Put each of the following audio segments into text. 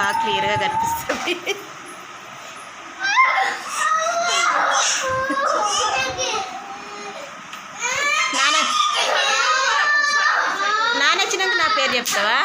బాగా క్లియర్గా కనిపిస్తుంది. నాన్న నాన్న వచ్చినాక నా పేరు చెప్తావా?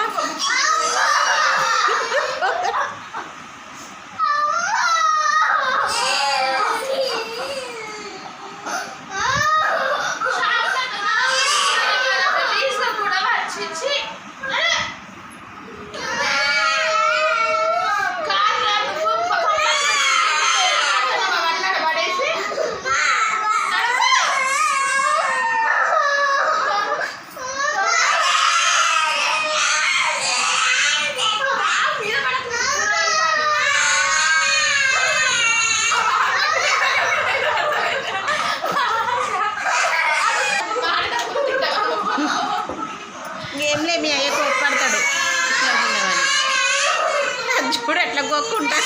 చూడు ఎట్లా గొక్కుంటా?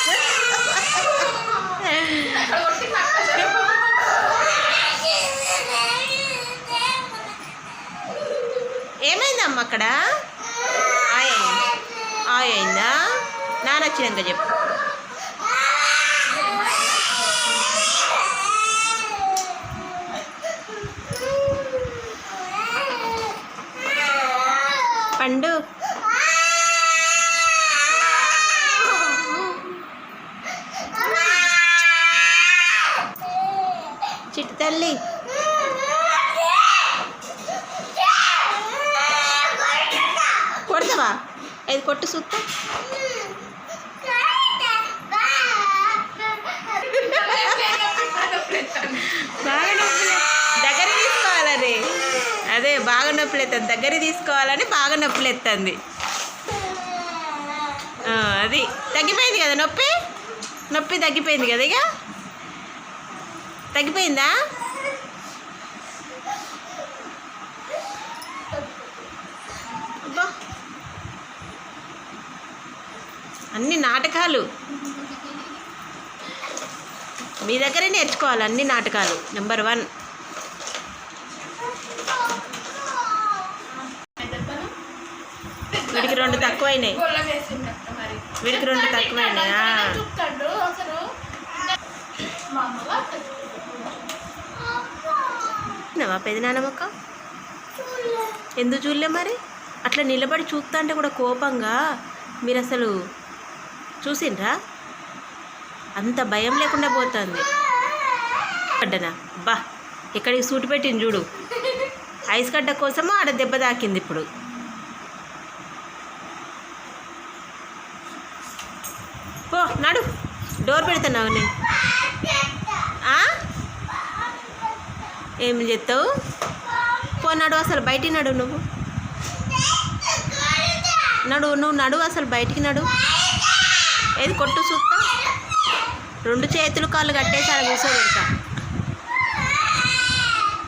ఏమైందమ్మా అక్కడ? ఆయ అయింది ఆయ అయిందా నాన్న వచ్చినాక చెప్పు. తల్లి కొడతావా? ఇది కొట్టు సుత్త? బాగా నొప్పి దగ్గర తీసుకోవాలని అదే బాగా నొప్పులు ఎత్తుంది దగ్గర తీసుకోవాలని బాగా నొప్పులు ఎత్తుంది అది తగ్గిపోయింది కదా నొప్పి? నొప్పి తగ్గిపోయింది కదా ఇక? తగ్గిపోయిందా? అన్ని నాటకాలు. మీ దగ్గరే నేర్చుకోవాలి అన్ని నాటకాలు. నెంబర్ వన్ వీడికి రెండు తక్కువైనాయి. వీడికి రెండు తక్కువైనాయా. నవా పెదనాన్న ఎందుకు చూడలే మరి? అట్లా నిలబడి చూస్తా అంటే కూడా కోపంగా మీరు అసలు చూసిండ్రా? అంత భయం లేకుండా పోతుంది. గడ్డనా బా ఇక్కడికి సూట్ పెట్టింది చూడు. ఐస్ గడ్డ కోసము ఆడ దెబ్బ తాకింది ఇప్పుడు. పో నడు. డోర్ పెడతాను నేను. ఏమి చెప్తావు పోనాడు అసలు బయటికి నడు నువ్వు. నడు నువ్వు నడు అసలు బయటికి నడు. ఏది కొట్టు చూస్తా రెండు చేతులు కాళ్ళు కట్టేసి ఆడ కూర్చోబెడతా.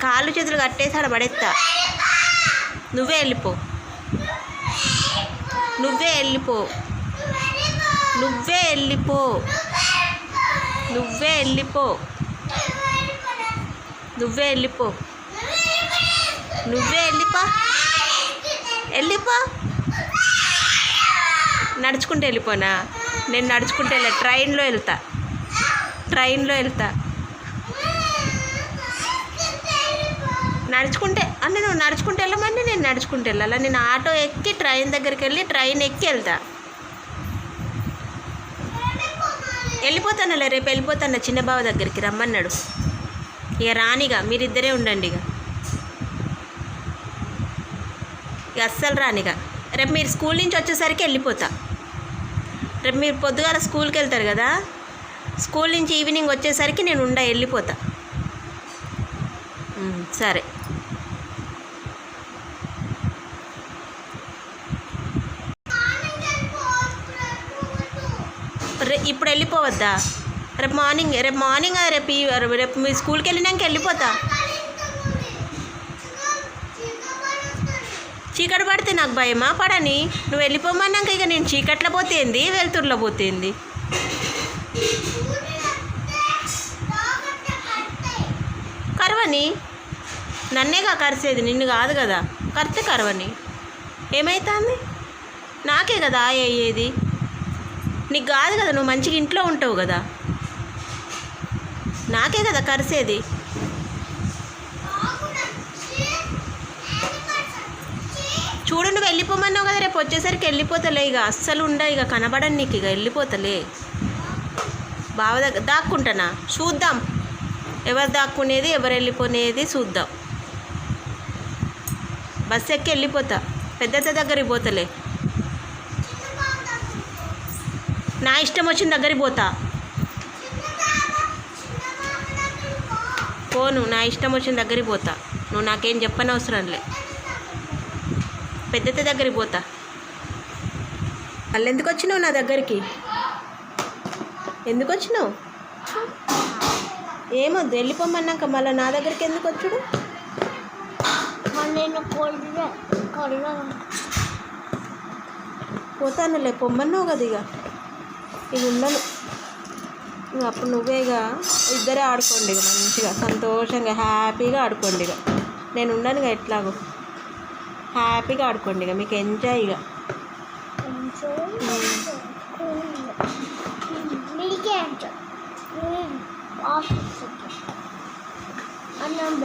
కాళ్ళు చేతులు కట్టేసి ఆడ పడేస్తా నువ్వే వెళ్ళిపో. నువ్వే వెళ్ళిపో. నువ్వే వెళ్ళిపో. నువ్వే వెళ్ళిపో. నువ్వే వెళ్ళిపో. నువ్వే వెళ్ళిపో. వెళ్ళిపో. నడుచుకుంటూ వెళ్ళిపోనా? నేను నడుచుకుంటూ వెళ్ళా. ట్రైన్లో వెళ్తా. ట్రైన్లో వెళ్తా. నడుచుకుంటే అంటే నువ్వు నడుచుకుంటూ వెళ్ళమంటే నేను నడుచుకుంటూ వెళ్ళాలా? నేను ఆటో ఎక్కి ట్రైన్ దగ్గరికి వెళ్ళి ట్రైన్ ఎక్కి వెళ్తా. వెళ్ళిపోతానులే రేపు వెళ్ళిపోతాను. చిన్న బావ దగ్గరికి రమ్మన్నాడు. ఇక రానిగా మీరిద్దరే ఉండండి ఇక ఇక అస్సలు రానిగా. రేపు మీరు స్కూల్ నుంచి వచ్చేసరికి వెళ్ళిపోతా. రేపు మీరు పొద్దుగాల స్కూల్కి వెళ్తారు కదా స్కూల్ నుంచి ఈవినింగ్ వచ్చేసరికి నేను ఉండ వెళ్ళిపోతా. సరే. రే ఇప్పుడు వెళ్ళిపోవద్దా? రేపు మార్నింగ్ రేపు మార్నింగ్ రేపు రేపు మీ స్కూల్కి వెళ్ళినాక వెళ్ళిపోతా. చీకటి పడితే నాకు భయమా పడని? నువ్వు వెళ్ళిపోమన్నాక ఇక నేను చీకట్లో పోతేంది వెలుతురులో పోతేంది కరవని? నన్నేగా కరిసేది? నిన్ను కాదు కదా. కరితే కరవని. ఏమవుతుంది నాకే కదా అయ్యేది నీకు కాదు కదా నువ్వు మంచిగా ఇంట్లో ఉంటావు కదా. నాకే కదా కరిసేది. చూడు నువ్వు వెళ్ళిపోమన్నావు కదా రేపు వచ్చేసరికి వెళ్ళిపోతలే ఇక. అస్సలు ఉండ ఇక కనబడని నీకు ఇక వెళ్ళిపోతలే. బావ దగ్గర దాక్కుంటానా? చూద్దాం. ఎవరు దాక్కునేది ఎవరు వెళ్ళిపోనేది చూద్దాం. బస్ ఎక్కి వెళ్ళిపోతా. పెద్దత దగ్గరికి పోతలే. నా ఇష్టం వచ్చిన దగ్గరికి పోతా. పోను నా ఇష్టం వచ్చిన దగ్గరికి పోతా. నువ్వు నాకేం చెప్పని అవసరంలే పెద్దత దగ్గరికి పోతా. మళ్ళీ ఎందుకు వచ్చినావు నా దగ్గరికి? ఎందుకు వచ్చినావు? ఏమొద్దు వెళ్ళిపోమన్నాక మళ్ళీ నా దగ్గరికి ఎందుకు వచ్చుడు? పోతానులే పొమ్మన్నావు కదా ఇక. ఇక ఉండను. అప్పుడు నువ్వే ఇక ఇద్దరే ఆడుకోండి ఇక మంచిగా సంతోషంగా హ్యాపీగా ఆడుకోండి ఇక. నేను ఉండను ఇక ఎట్లాగో. హ్యాపీగా ఆడుకోండి ఇక మీకు ఎంజాయ్ ఇక. మిల్కీ ఆఫీస్ అన్నం